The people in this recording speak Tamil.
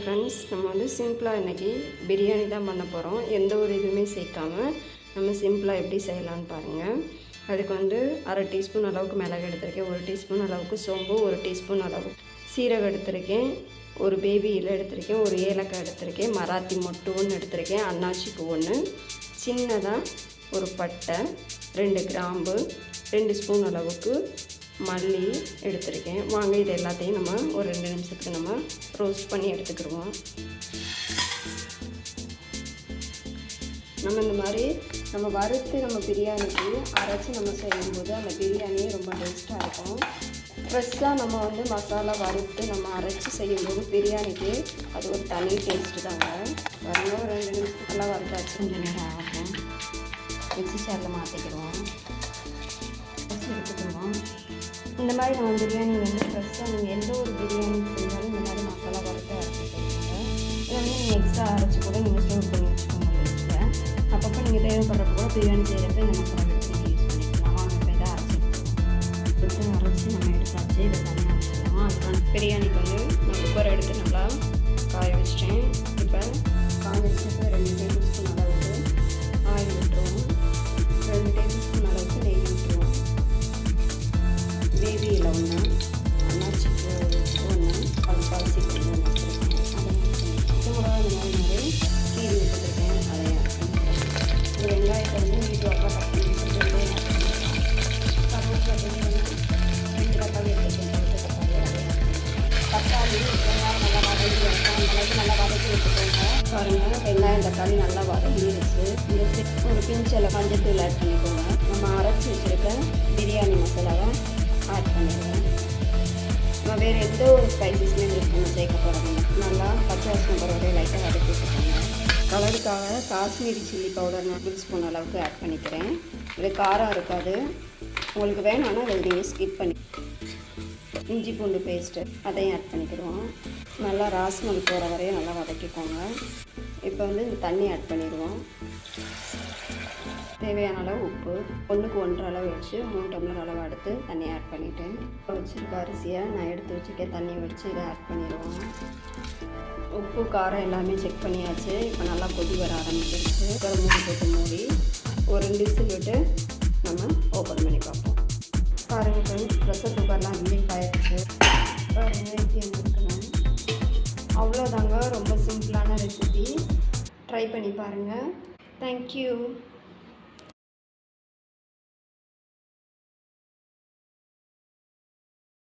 ஃப்ரெண்ட்ஸ் நம்ம வந்து சிம்பிளாக இன்றைக்கி பிரியாணி தான் பண்ண போகிறோம் எந்த ஒரு இதுவுமே சேர்க்காம நம்ம சிம்பிளாக எப்படி செய்யலான்னு பாருங்கள் அதுக்கு வந்து அரை டீஸ்பூன் அளவுக்கு மிளகு எடுத்திருக்கேன். ஒரு டீஸ்பூன் அளவுக்கு சோம்பு ஒரு டீஸ்பூன் அளவு சீரகம் எடுத்திருக்கேன். ஒரு பேபி இலை எடுத்திருக்கேன். ஒரு ஏலக்காய் எடுத்திருக்கேன். மராத்தி மொட்டு ஒன்று எடுத்திருக்கேன். அன்னாச்சி பூ ஒன்று சின்னதாக ஒரு பட்டை ரெண்டு கிராம்பு ரெண்டு ஸ்பூன் அளவுக்கு மல்லி எடுத்திருக்கேன். வாங்க இது எல்லாத்தையும் நம்ம ஒரு ரெண்டு நிமிஷத்துக்கு நம்ம ரோஸ்ட் பண்ணி எடுத்துக்கிடுவோம். நம்ம இந்த மாதிரி நம்ம வறுத்து நம்ம பிரியாணிக்கு அரைச்சி நம்ம செய்யும்போது அந்த பிரியாணியே ரொம்ப டேஸ்ட்டாக இருக்கும். ஃப்ரெஷ்ஷாக நம்ம வந்து மசாலா வறுத்து நம்ம அரைச்சி செய்யும்போது பிரியாணிக்கு அது ஒரு தனி டேஸ்ட்டு தாங்க. வரணும் ரெண்டு நிமிஷத்துக்கெல்லாம் வறுத்தாச்சு. கொஞ்சம் நேரம் ஆகும். மிக்சி சேரில் மாற்றிக்கிடுவோம் இந்த மாதிரி நம்ம பிரியாணி வந்து ஃப்ரெஷ்ஷாக நீங்கள் எந்த ஒரு பிரியாணி செஞ்சாலும் இந்த மாதிரி மசாலா வறுத்து அரைச்சி செய்வாங்க இதை வந்து நீங்கள் எக்ஸ்ட்ரா அரைச்சி கூட நீங்கள் ஸ்டோர் பண்ணி வச்சுக்கோங்க. வீட்டில் அப்பப்போ நீங்கள் தேவைப்படுறப்ப கூட பிரியாணி செய்கிறப்ப இந்த மசாலா எடுத்து நீங்கள் யூஸ் பண்ணிக்கலாம். வாங்க இப்போ இதை அரைச்சி எடுத்து அரைச்சி நம்ம எடுத்தாச்சு. இதை தனியாக வச்சுக்கலாம். அதுக்கான பிரியாணிக்கு வந்து நம்ம குக்கர் எடுத்து நல்லா பேபியில் ஒன்று அன்னாச்சி ஒன்று அது பரிசி கொஞ்சம் வச்சுருக்கேன் அதை இந்த மாதிரி நிறைய கீரி விட்டுருக்கேன் இந்த வெங்காயத்தை வந்து வீட்டு கட் பண்ணி கருவேப்பிலை ரெண்டு தக்காளி எடுத்துருக்கேன் தக்காளி வெங்காயம் நல்லா வதக்கி வைப்பேன் நல்லா வதக்கி வச்சுக்கோங்க பாருங்கள் வெங்காயம் தக்காளி நல்லா வதங்கிடுச்சு இந்த ஒரு பிஞ்சில் மஞ்சத்தூள் ஆட் பண்ணிக்கோங்க நம்ம அரைச்சி வச்சுருக்க வேறு எந்த ஒரு ஸ்பைசஸுமே மிக்ஸ் பண்ண சேர்க்க போகிறோம் நல்லா பச்சை வாசனை போகிற வரையும் லைட்டாக வதக்கி வச்சுக்கோங்க கலருக்காக காஷ்மீரி சில்லி பவுடர் நான் போன ஸ்பூன் அளவுக்கு ஆட் பண்ணிக்கிறேன். இது காரம் இருக்காது. உங்களுக்கு வேணும்னா அதை நீங்கள் ஸ்கிப் பண்ணி இஞ்சி பூண்டு பேஸ்ட்டு அதையும் ஆட் பண்ணிக்கிடுவோம். நல்லா ராஸ்மல் போகிற வரையும் நல்லா வதக்கிக்கோங்க. இப்போ வந்து இந்த தண்ணி ஆட் பண்ணிடுவோம். தேவையான அளவு உப்பு ஒன்றுக்கு ஒன்றரை அளவு வச்சு மூணு டம்ளர் அளவு எடுத்து தண்ணி ஆட் பண்ணிட்டேன். வச்சுருக்க அரிசியை நான் எடுத்து வச்சுருக்கேன் தண்ணி வடித்து இதை ஆட் பண்ணிடுவோம். உப்பு காரம் எல்லாமே செக் பண்ணியாச்சு. இப்போ நல்லா கொதி வர ஆரம்பிச்சிருச்சு. குக்கரை மூடி போட்டு மூடி ஒரு ரெண்டு விசில் விட்டு நம்ம ஓப்பன் பண்ணி பார்ப்போம். பாருங்கள் ஃப்ரெண்ட்ஸ் ப்ரெஷர் குக்கர்லாம் ரிலீஃப் ஆயிடுச்சு. பாருங்கள் அவ்வளோதாங்க ரொம்ப சிம்பிளான ரெசிபி ட்ரை பண்ணி பாருங்கள் தேங்க்யூ